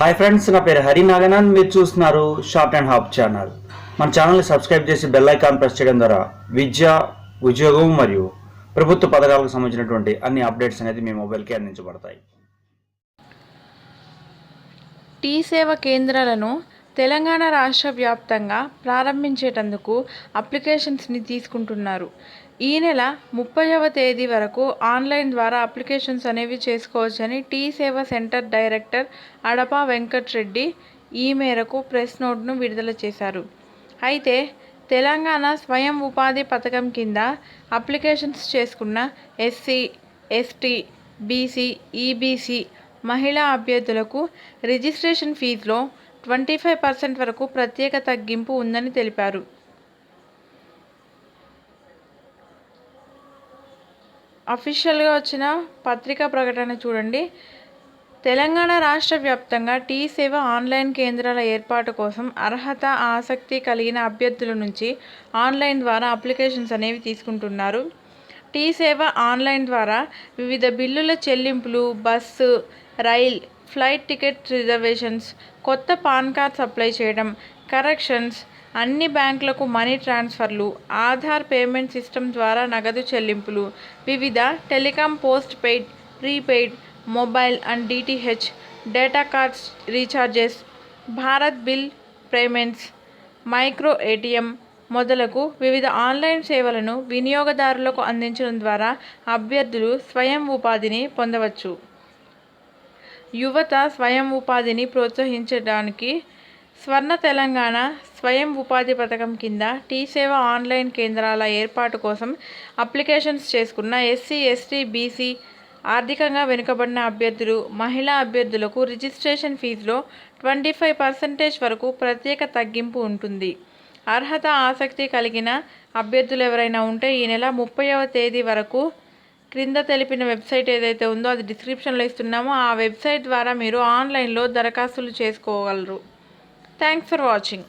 Hi friends నా పేరు హరి నాగనాథ్. మీరు చూస్తున్నారు షార్ట్ అండ్ హాప్ ఛానల్ మన ఛానల్ని సబ్స్క్రైబ్ చేసి బెల్ ఐకాన్ ప్రెస్ చేయడం ద్వారా విద్య ఉద్యోగం మరియు ప్రభుత్వ పథకాలకు సంబంధించినటువంటి అన్ని అప్డేట్స్ అనేది మీ మొబైల్కి అందించబడతాయి. టీ సేవ కేంద్రాలను తెలంగాణ రాష్ట్ర వ్యాప్తంగా ప్రారంభించేటందుకు అప్లికేషన్స్ని తీసుకుంటున్నారు. ఈ నెల ముప్పైవ తేదీ వరకు ఆన్లైన్ ద్వారా అప్లికేషన్స్ అనేవి చేసుకోవచ్చని టీ సేవ సెంటర్ డైరెక్టర్ అడపా వెంకట్రెడ్డి ఈ మేరకు ప్రెస్ నోట్ను విడుదల చేశారు. అయితే తెలంగాణ స్వయం ఉపాధి పథకం కింద అప్లికేషన్స్ చేసుకున్న ఎస్సీ ఎస్టీ బీసీ ఈబీసీ మహిళా అభ్యర్థులకు రిజిస్ట్రేషన్ ఫీజులో ట్వంటీ ఫైవ్ పర్సెంట్ వరకు ప్రత్యేక తగ్గింపు ఉందని తెలిపారు. అఫీషియల్గా వచ్చిన పత్రికా ప్రకటన చూడండి. తెలంగాణ రాష్ట్ర వ్యాప్తంగా టీ సేవ ఆన్లైన్ కేంద్రాల ఏర్పాటు కోసం అర్హత ఆసక్తి కలిగిన అభ్యర్థుల నుంచి ఆన్లైన్ ద్వారా అప్లికేషన్స్ అనేవి తీసుకుంటున్నారు. టీ సేవ ఆన్లైన్ ద్వారా వివిధ బిల్లుల చెల్లింపులు bus rail flight ticket reservations కొత్త పాన్ కార్డ్ సప్లై చేయడం కరెక్షన్స్ అన్ని బ్యాంకులకు మనీ ట్రాన్స్ఫర్లు ఆధార్ పేమెంట్ సిస్టమ్ ద్వారా నగదు చెల్లింపులు వివిధ telecom postpaid prepaid mobile and DTH data cards recharges Bharat bill payments micro ATM మొదలగు వివిధ ఆన్లైన్ సేవలను వినియోగదారులకు అందించడం ద్వారా అభ్యర్థులు స్వయం ఉపాధిని పొందవచ్చు. యువత స్వయం ఉపాధిని ప్రోత్సహించడానికి స్వర్ణ తెలంగాణ స్వయం ఉపాధి పథకం కింద టీ సేవ ఆన్లైన్ కేంద్రాల ఏర్పాటు కోసం అప్లికేషన్స్ చేసుకున్న ఎస్సీ ఎస్టీ బీసీ ఆర్థికంగా వెనుకబడిన అభ్యర్థులు మహిళా అభ్యర్థులకు రిజిస్ట్రేషన్ ఫీజులో ట్వంటీ ఫైవ్ పర్సెంటేజ్ వరకు ప్రత్యేక తగ్గింపు ఉంటుంది. అర్హత ఆసక్తి కలిగిన అభ్యర్థులు ఎవరైనా ఉంటే ఈ నెల ముప్పైవ తేదీ వరకు క్రింద తెలిపిన వెబ్సైట్ ఏదైతే ఉందో అది డిస్క్రిప్షన్లో ఇస్తున్నామో. ఆ వెబ్సైట్ ద్వారా మీరు ఆన్లైన్లో దరఖాస్తులు చేసుకోగలరు. Thanks for watching.